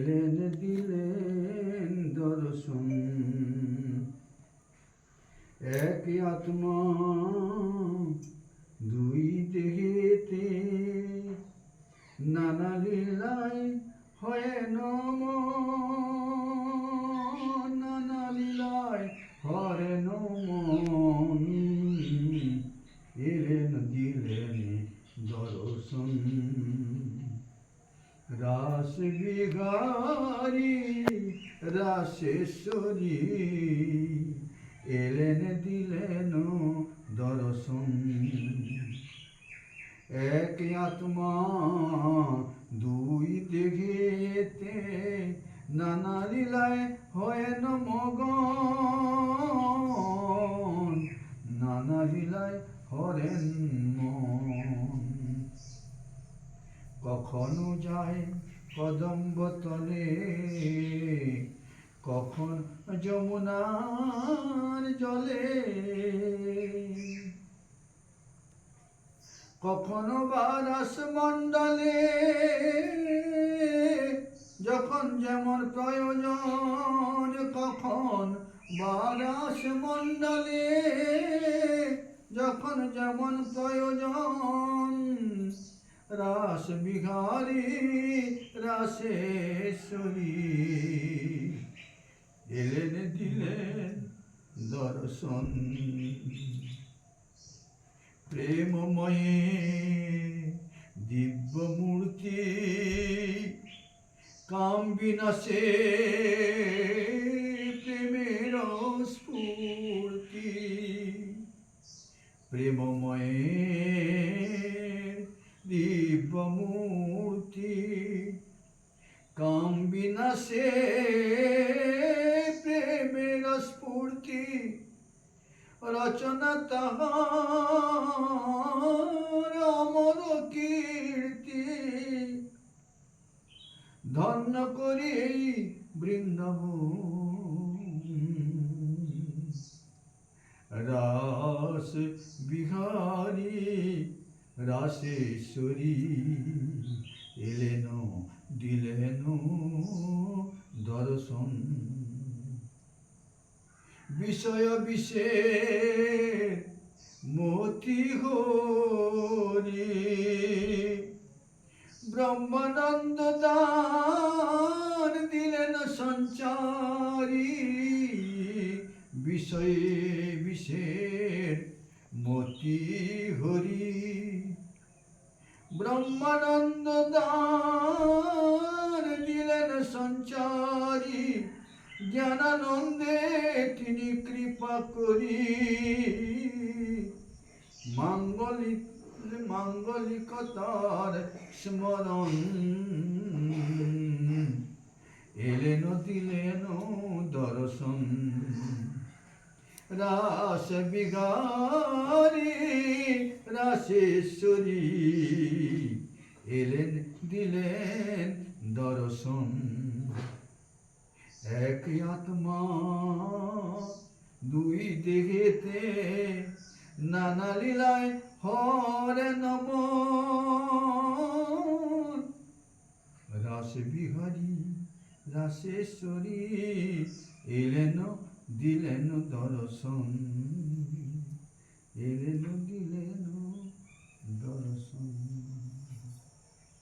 এলেন দিলেন দর্শন। এক আত্মা দুই দেহেতে নানা লীলায় হয়ে নম। নানা লীলায় হরে নম। এলেন দিলেন দর্শন। রাস বিহারি, রাসেশ্বরী। এলেন, দিলেন দর্শন। এক আত্মা দুই দেহেতে নানা লীলায় হয় মগন। নানা লীলায় হরেন মন। কখনো যায় কদম্ব তলে, কখন যমুনার জলে, কখনো বা রাসমণ্ডলে যখন যেমন প্রয়োজন, কখন বা রাসমণ্ডলে যখন যেমন প্রয়োজন রাস বিহারী রাসেশ্বরী। এলেন দিলেন দর্শন। প্রেমময়ে দিব্য মূর্তি কাম বিনাশে প্রেমের স্ফূর্তি। প্রেমময়ে মূর্তি কাম বিনাশে প্রেমের স্ফূর্তি রচনা তাহার অমর কীর্তি। ধন্য করি এই রাস বিহারী, রাসেশ্বরী। এলেন, দিলেন দর্শন। বিষয় বিশেষ মতি হরি। ব্রহ্মানন্দ দান দিলেন সঞ্চারী। বিষয়ে বিশেষ মতি হরি। ব্রহ্মানন্দ দান দিলেন সঞ্চারী, জ্ঞানানন্দে তিনি কৃপা করি। মাঙ্গলিক, মাঙ্গলিকতার স্মরণ। এলেন, দিলেন দর্শন। রাস বিহারী রাসেশ্বরী। দেখিতে নানা লীলায় হরে নম। রাস বিহারী রাসেশ্বরী এলেন দিলেন দর্শন। এলেন দিলেন দর্শন।